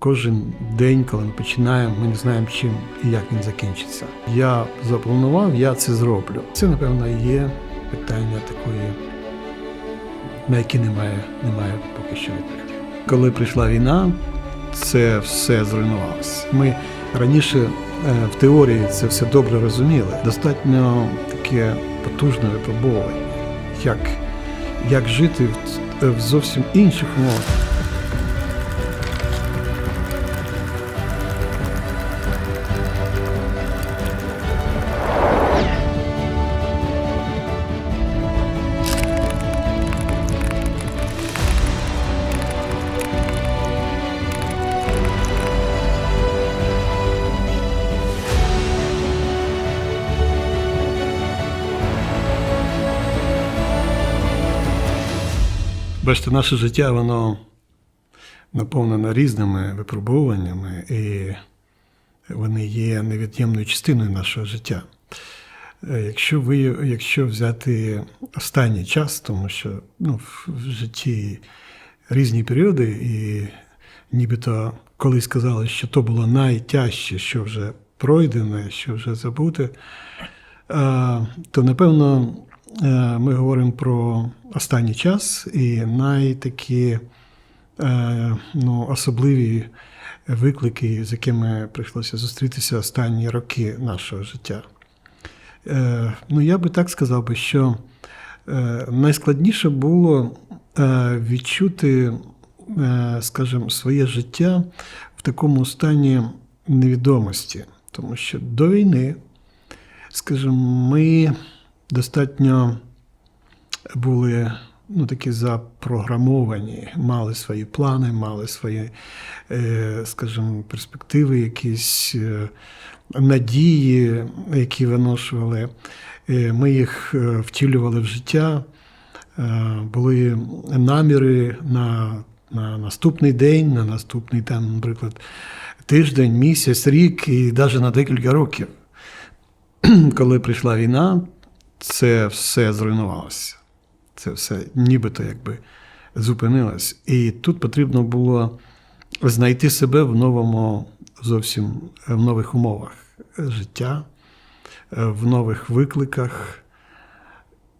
Кожен день, коли ми починаємо, ми не знаємо, чим і як він закінчиться. Я запланував, я це зроблю. Це, напевно, є питання такої, на яке немає, немає поки що відповіді. Коли прийшла війна, це все зруйнувалося. Ми раніше е, в теорії це все добре розуміли. Достатньо таке потужне випробування, як, як жити в, в зовсім інших умовах. Бачите, наше життя, воно наповнено різними випробуваннями, і вони є невід'ємною частиною нашого життя. Е, Якщо ви, якщо взяти останній час, тому що ну, в житті різні періоди, і нібито колись сказали, що то було найтяжче, що вже пройдене, що вже забуте, е, то напевно ми говоримо про останній час і найтакі е, ну, особливі виклики, з якими прийшлося зустрітися останні роки нашого життя. Е, Ну, я би так сказав би, що е, найскладніше було е, відчути, е, скажімо, своє життя в такому стані невідомості. Тому що до війни, скажімо, ми достатньо були ну, такі запрограмовані, мали свої плани, мали свої, е, скажімо, перспективи, якісь е, надії, які виношували. Е, Ми їх втілювали в життя, були наміри на, на наступний день, на наступний там, наприклад, тиждень, місяць, рік і навіть на декілька років. Коли прийшла війна, це все зруйнувалося. Це все нібито якби зупинилось. І тут потрібно було знайти себе в новому, зовсім в нових умовах життя, е, в нових викликах.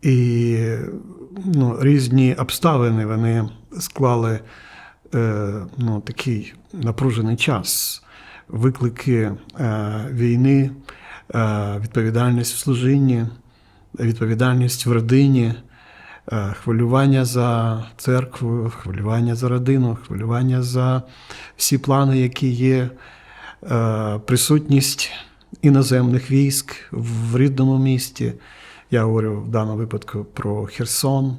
І ну, різні обставини вони склали е, ну, такий напружений час. Виклики е, війни, е, відповідальність в служінні, відповідальність в родині, е, хвилювання за церкву, хвилювання за родину, хвилювання за всі плани, які є, е, присутність іноземних військ в рідному місті. Я говорю в даному випадку про Херсон,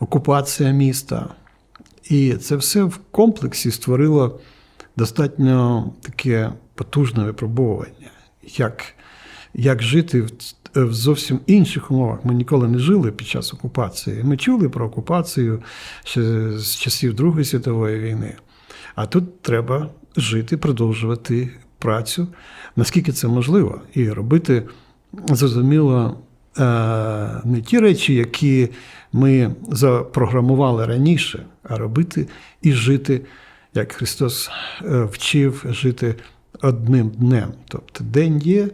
окупація міста. І це все в комплексі створило достатньо таке потужне випробування, як, як жити в, в зовсім інших умовах. Ми ніколи не жили під час окупації. Ми чули про окупацію ще з часів Другої світової війни. А тут треба жити, продовжувати працю, наскільки це можливо, і робити зрозуміло. е, Не ті речі, які ми запрограмували раніше, а робити і жити, як Христос е, вчив жити одним днем. Тобто день є,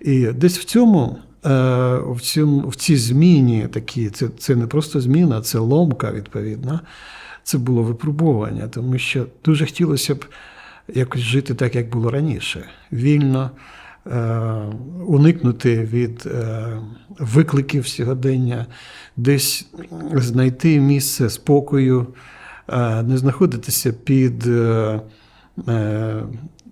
і десь в цьому, е, в цьому, в цій зміні такі, це, це не просто зміна, це ломка відповідна. Це було випробування, тому що дуже хотілося б якось жити так, як було раніше, вільно, е, уникнути від е, викликів сьогодення, десь знайти місце спокою, е, не знаходитися під е, е,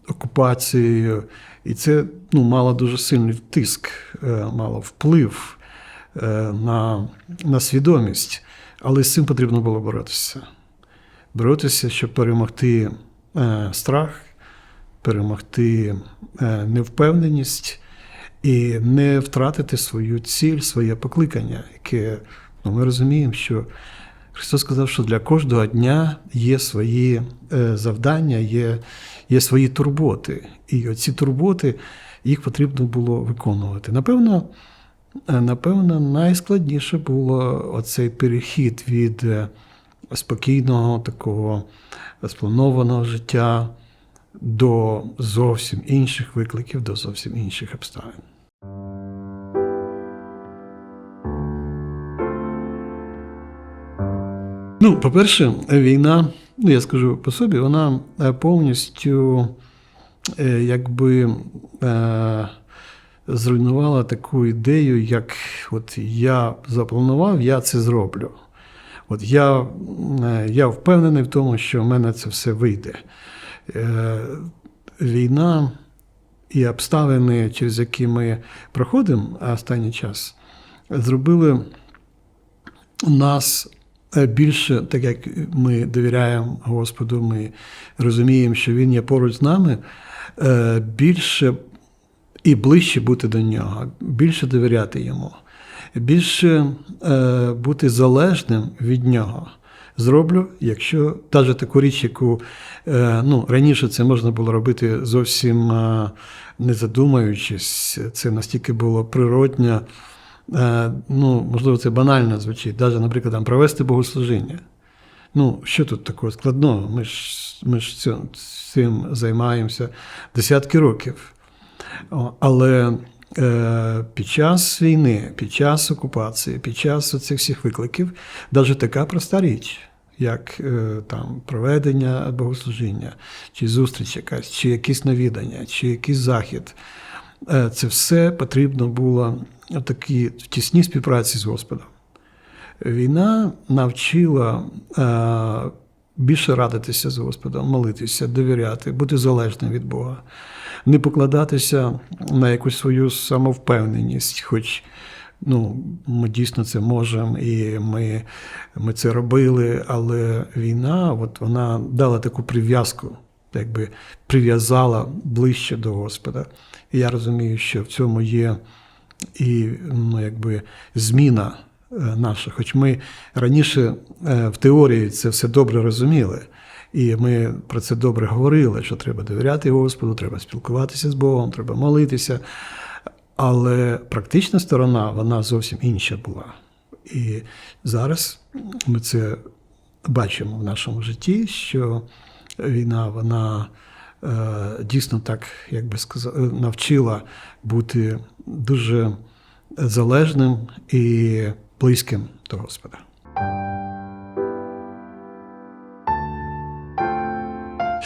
окупацією. І це ну, мало дуже сильний тиск, е, мало вплив е, на, на свідомість. Але з цим потрібно було боротися. Боротися, щоб перемогти е, страх, перемогти невпевненість і не втратити свою ціль, своє покликання, яке ну, ми розуміємо, що Христос сказав, що для кожного дня є свої е, завдання, є, є свої турботи. І оці турботи їх потрібно було виконувати. Напевно, е, напевно, найскладніше було оцей перехід від е, спокійного, такого спланованого життя до зовсім інших викликів, до зовсім інших обставин. Ну, по-перше, війна, ну я скажу по собі, вона е, повністю е, якби е, зруйнувала таку ідею, як от я запланував, я це зроблю. От я, я впевнений в тому, що в мене це все вийде. Війна і обставини, через які ми проходимо останній час, зробили нас більше, так як ми довіряємо Господу, ми розуміємо, що Він є поруч з нами, е, більше і ближче бути до нього, більше довіряти йому, більше е, бути залежним від нього. Зроблю, якщо навіть таку річ, яку е, ну, раніше це можна було робити зовсім е, не задумуючись, це настільки було природньо, е, ну, можливо, це банально звучить, навіть, наприклад, там, провести богослужіння. Ну, що тут такого складного? Ми ж, ми ж цю- цим займаємося десятки років. Але е, під час війни, під час окупації, під час цих всіх викликів, навіть така проста річ, як е, там, проведення богослужіння, чи зустріч якась, чи якісь навідання, чи якийсь захід, е, це все потрібно було в такій в тісній співпраці з Господом. Війна навчила е, більше радитися з Господом, молитися, довіряти, бути залежним від Бога, не покладатися на якусь свою самовпевненість, хоч ну, ми дійсно це можемо, і ми, ми це робили, але війна от вона дала таку прив'язку, якби прив'язала ближче до Господа. І я розумію, що в цьому є і ну, якби зміна е, наша. Хоч ми раніше е, в теорії це все добре розуміли, і ми про це добре говорили, що треба довіряти Господу, треба спілкуватися з Богом, треба молитися. Але практична сторона вона зовсім інша була. І зараз ми це бачимо в нашому житті, що війна вона е, дійсно так, як би сказати, навчила бути дуже залежним і близьким до Господа.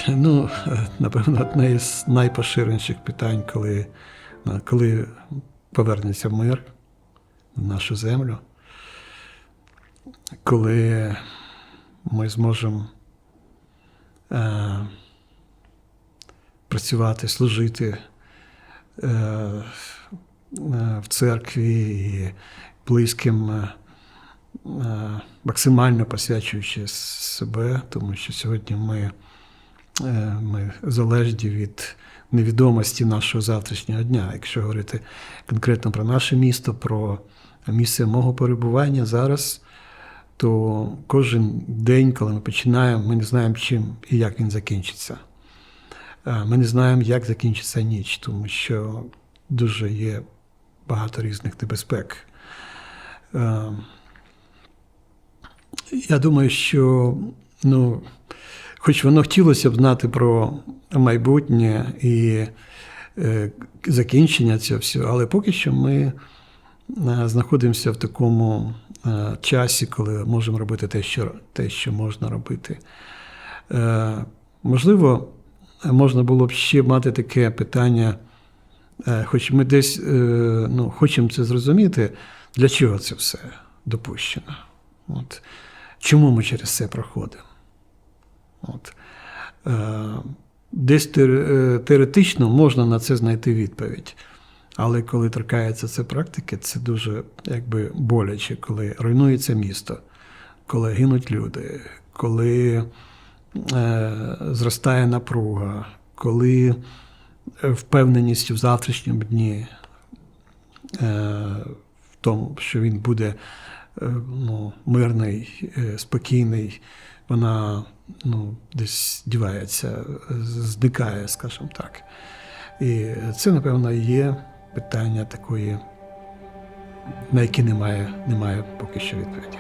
Ну, е, напевно, одне з найпоширеніших питань, коли, коли повернеться мир в нашу землю, коли ми зможемо е, працювати, служити е, в церкві і близьким, е, максимально посвячуючи себе, тому що сьогодні ми, ми залежні від невідомості нашого завтрашнього дня. Якщо говорити конкретно про наше місто, про місце мого перебування зараз, то кожен день, коли ми починаємо, ми не знаємо, чим і як він закінчиться. Е, Ми не знаємо, як закінчиться ніч, тому що дуже є багато різних небезпек. Е, Я думаю, що ну, хоч воно хотілося б знати про майбутнє і е, закінчення цього всього, але поки що ми знаходимося в такому е, часі, коли можемо робити те, що, те, що можна робити. Е, Можливо, можна було б ще мати таке питання, е, хоч ми десь е, ну, хочемо це зрозуміти, для чого це все допущено. От. Чому ми через це проходимо? От. Е, Десь е, теоретично можна на це знайти відповідь. Але коли торкається це практики, це дуже якби боляче, коли руйнується місто, коли гинуть люди, коли е, зростає напруга, коли е, впевненість в завтрашньому дні, е, в тому, що він буде е, ну, мирний, е, спокійний, вона ну, десь дівається, зникає, скажімо так. І це, напевно, є питання такої, на які немає, немає поки що відповіді.